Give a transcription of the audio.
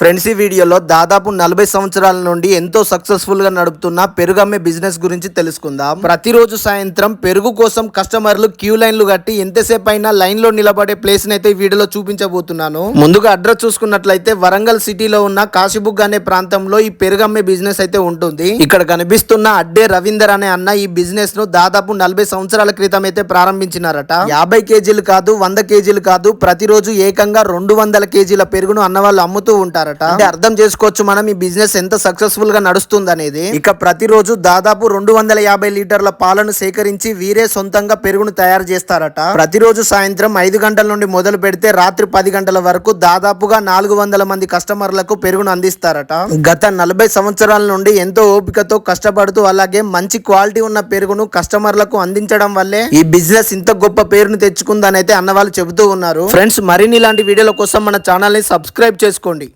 Friends ఈ వీడియోలో దాదాపు నలభై సంవత్సరాల నుండి ఎంతో సక్సెస్ఫుల్గా నడుపుతున్న పెరుగమ్మే బిజినెస్ గురించి తెలుసుకుందాం. ప్రతిరోజు సాయంత్రం పెరుగు కోసం కస్టమర్లు క్యూ లైన్లు కట్టి ఎంతసేపు అయినా లైన్లో నిలబడే ప్లేస్ అయితే ఈ వీడియోలో చూపించబోతున్నాను. ముందుగా అడ్రస్ చూసుకున్నట్లయితే వరంగల్ సిటీలో ఉన్న కాశీబుగ్ అనే ప్రాంతంలో ఈ పెరుగమ్మే బిజినెస్ అయితే ఉంటుంది. ఇక్కడ కనిపిస్తున్న అడ్డే రవీందర్ అనే అన్న ఈ బిజినెస్ను దాదాపు నలభై సంవత్సరాల క్రితం అయితే ప్రారంభించినారట. యాభై కేజీలు కాదు వంద కేజీలు కాదు ప్రతిరోజు ఏకంగా రెండు వందల కేజీల పెరుగును అన్న వాళ్ళు అమ్ముతూ ఉంటారు అంటే అర్థం చేసుకోవచ్చు మనం ఈ బిజినెస్ ఎంత సక్సెస్ఫుల్గా నడుస్తుంది అనేది ఇక ప్రతిరోజు దాదాపు రెండు వందల యాభై లీటర్ల పాలను సేకరించి వీరే సొంతంగా పెరుగును తయారు చేస్తారట. ప్రతిరోజు సాయంత్రం ఐదు గంటల నుండి మొదలు పెడితే రాత్రి పది గంటల వరకు దాదాపుగా నాలుగు వందల మంది కస్టమర్లకు పెరుగును అందిస్తారట. గత నలభై సంవత్సరాల నుండి ఎంతో ఓపికతో కష్టపడుతూ అలాగే మంచి క్వాలిటీ ఉన్న పెరుగును కస్టమర్లకు అందించడం వల్లే ఈ బిజినెస్ ఇంత గొప్ప పేరును తెచ్చుకుందని అయితే అన్న వాళ్ళు చెబుతూ ఉన్నారు. ఫ్రెండ్స్ మరిన్ని ఇలాంటి వీడియోల కోసం మన ఛానల్ని సబ్స్క్రైబ్ చేసుకోండి.